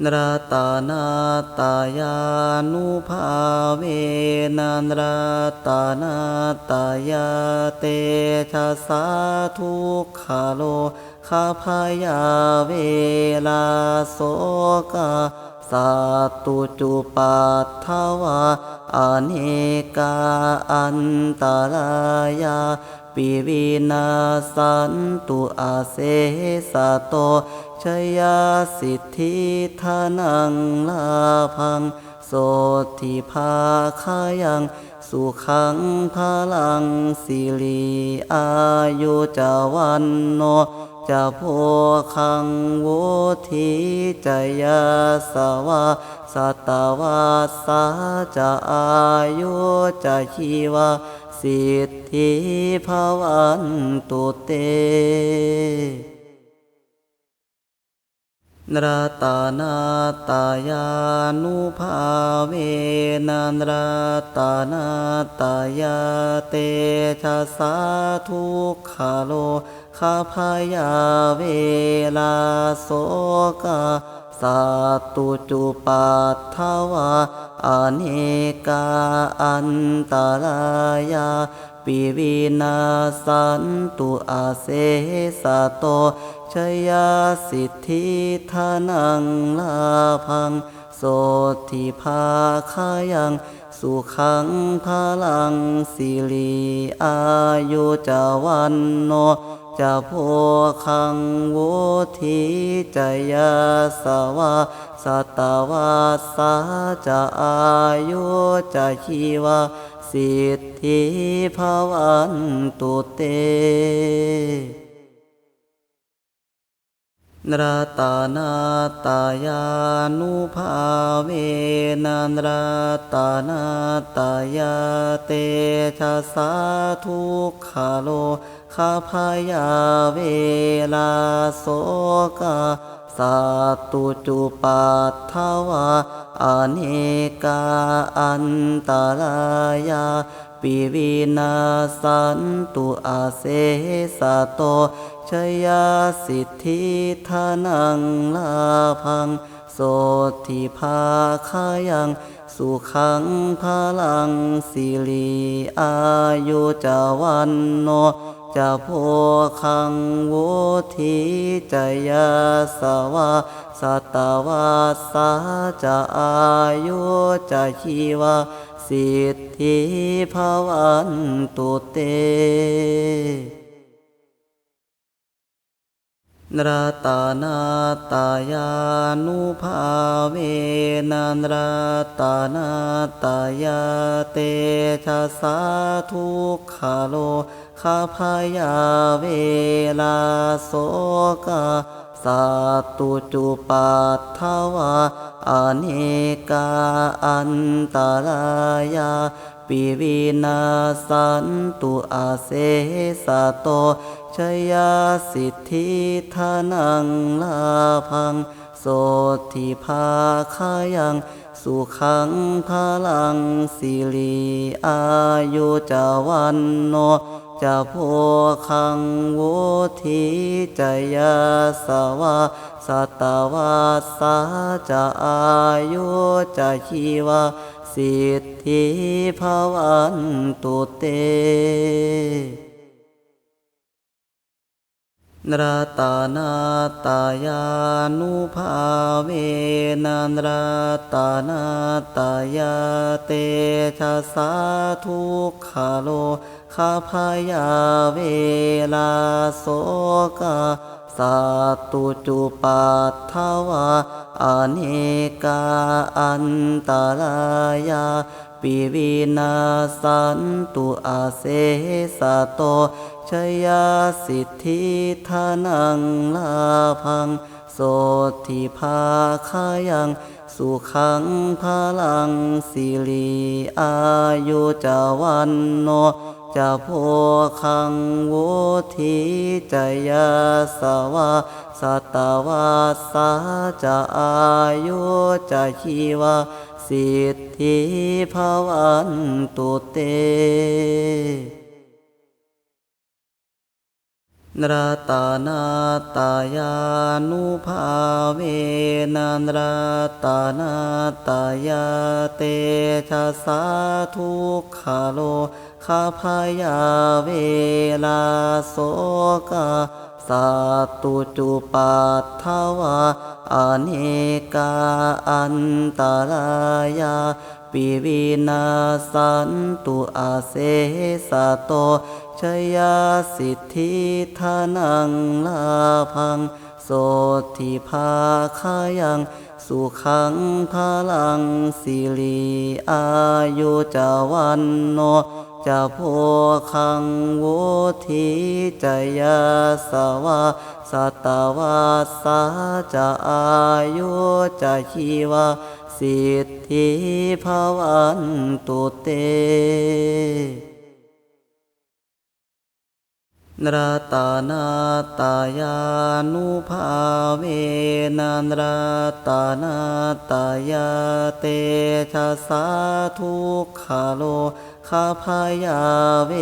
นรตานาตายานุภาเวนันรตานาตายาเตชะสาทุกขาโลขาพายาเวลาโสกาสัตตุจุปัฏฐวาอเนกาอันตรายาปิวินาสันตุอาเสสะโต ชยาสิทธิทานังลาพัง โสทิภาคายังสุขังพลังสิริอายุจาวันโนจะโพคังวุธิจยาสวะสัตวาสาจะอายุจะชีวาสิทธิภวันตุเต นรตานาตายานุภาเวนันรตานาตายาเตชะสาทุกขาโลขาพายาเวลาโสกาสัตตุจุปัฏฐวาอเนกาอันตรายาปิวินาสันตุอาเสสะโต ชยาสิทธิทานังลาพัง โสทิภาคายังสุขังพลังสิริอายุจวันโนจะโพคังวุธิจยาสวะสัตวาสาจะอายุจะชีวาสิทธิภวันตุเต รตานาตายานุภาเวนนรตานาตายาเตชะสาทุกขโลขาพยาเวลาโสกาสัตตุจุปัฏฐวาอเนกาอันตรายาปิวินาสันตุอาเสสะโต ชยาสิทธิทานังลาพัง โสทิภาคายัง สุขังพลังสิริอายุจาวันโนจะโพคังวุธิจยาสวะสัตวาสาจะอายุจะชีวาสิทธิภวันตุเต นรตานาตายานุภาเวนันรตานาตายาเตชะสาทุกขาโลขาพายาเวลาโสกาสัตตุจุปัฏฐวาอเนกาอันตรายาปิวินาสันตุอาเสสะโต ชยาสิทธิทานังลาพัง โสทิภาคายังสุขังพลังสิริอายุจาวันโนจะโพคังวุธิจยาสวะสัตวาสาจะอายุจะชีวาสิทธิภวันตุเต รตานาตายานุภาเวนันรตานาตายาเตชะสาทุกขโลขาพยาเวลาโสกาสัตตุจุปัฏฐวาอเนกาอันตรายา ปิวินาสันตุอาเสสะโตชยาสิทธิทานังลาพัง โสทิภาคายัง สุขังพลังสิริอายุจาวันโนจะโพคังวุธิจยาสวะสตวาสาจะอายุจะชีวา สิทธิภวันตุเตนรตานาตายานุภาเวนันรตานาตายาเตชะสาทุกขโลข้าพยาเวลาโสกา สัตตุจุปัฏฐวาอเนกาอันตรายาปิวินาสันตุอาเสสะโตชยาสิทธิทานังลาพัง โสทิภาคายัง สุขังพลังสิริอายุจาวันโน จะโพคังโวทิจยาสวะสัตวาสาจะอายุจะชีวาสิทธิภวันตุเต นรตานาตายานุภาเวนันรตานาตายาเตชะสาทุกขาโลขาพยาเว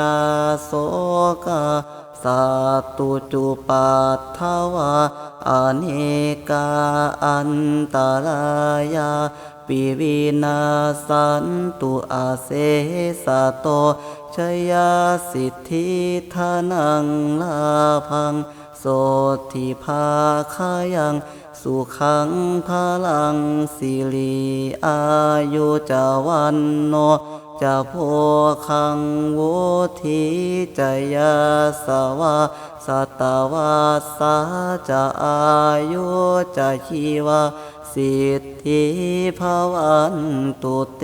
ลาโสกาสัตตุจุปัฏฐวาอเนกาอันตรายา ปิวินาสันตุอาเสสะโตชยาสิทธิทานังลาพัง โสทิภาคายังสุขังพลังสิริอายุจาวันโนจะโพคังโวทีจยาสวาสตวาสาจะอายุจะชีวา สิทธิภวันตุเต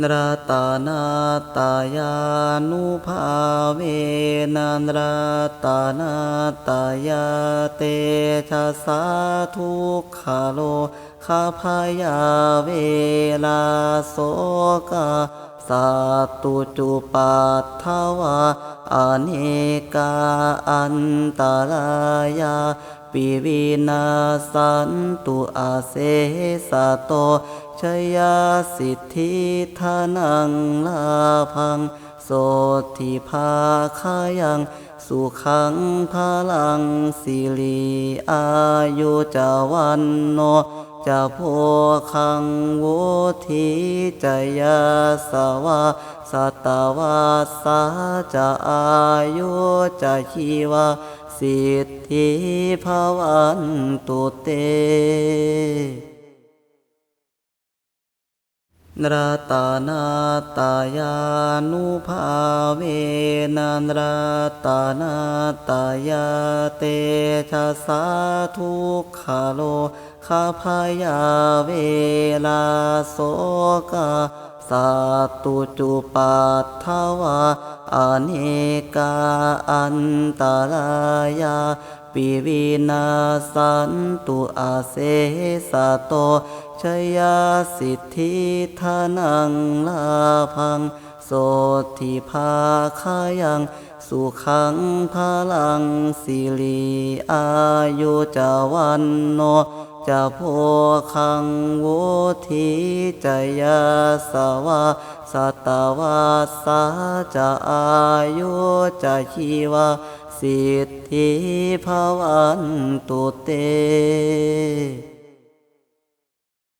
นรตานาตายานุภาเวนันรตานาตายาเตชะสาทุกขาโลข้าพยาเวลาโสกา สัตตุจุปัฏฐวาอเนกาอันตรายาปิวินาสันตุอาเสสะโตชยาสิทธิทานังลาพัง โสทิภาคายังสุขังพลังสิริอายุจาวันโน จะโพคังโวทีจยาสวาสัตวาสาจะอายุจะชีวาสิทธิภวันตุเต รตานาตายานุภาเวนันรตานาตายาเตชะสาทุกขโลขาพยาเวลาโสกาสัตตุจุปัฏฐวาอเนกาอันตรายา ปิวินาสันตุอาเสสะโตชยาสิทธิทานังลาพัง โสทิภาคายัง สุขังพลังสิริอายุจาวันโนจะโพคังโวทีจยาสวาสตวาสาจะอายุจะชีวา สิทธิภวันตุเต